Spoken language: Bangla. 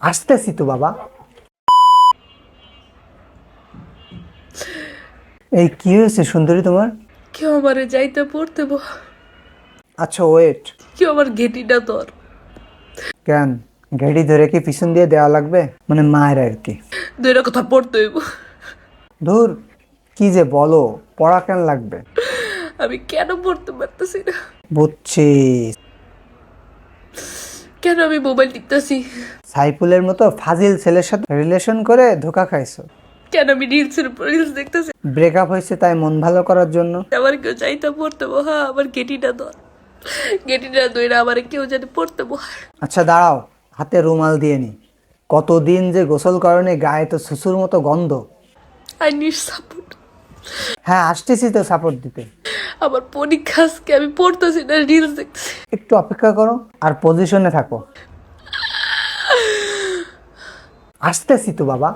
আসতেছি তো বাবা। এই কি হয়েছে সুন্দরী তোমার? কেউ আমারে যাইতে পড়তে বল আচ্ছা ওয়েট কেউ আমার ঘেটিটা তোর কেন? ঘেড়ি ধরে কি পিছন দিয়ে দেওয়া লাগবে? মানে মায়ের আর কি। দুইটা কথা পড়তে হইব। ধুর কি যে বলো পড়া কেন লাগবে? আমি কেন পড়তে পারতেছি না? বুঝছি। কেন আমি মোবাইল টিপতেছি? সাইফুলের মতো ফাজিল ছেলের সাথে রিলেশন করে ধোকা খাইছো। কেন আমি রিলসের উপর রিলস দেখতেছি? ব্রেকআপ হয়েছে তাই মন ভালো করার জন্য। আমার কেউ চাইতে পড়তে বো হ্যাঁ আমার গেটিটা ধর। গেটিটা দইরা আমার কেউ জানি পড়তে বো আচ্ছা দাঁড়াও হাতে রুমাল দিয়ে নি। কতদিন যে গোসল করনি গায়ে তো সুসুর মতো গন্ধ। আই নিড সাপোর্ট হ্যাঁ আসতেছি তো সাপোর্ট দিতে। আমার পরীক্ষা আজকে আমি পড়তেছি না রিলস দেখতেছি। একটু অপেক্ষা করো আর পজিশনে থাকো। আসতেছি তো বাবা।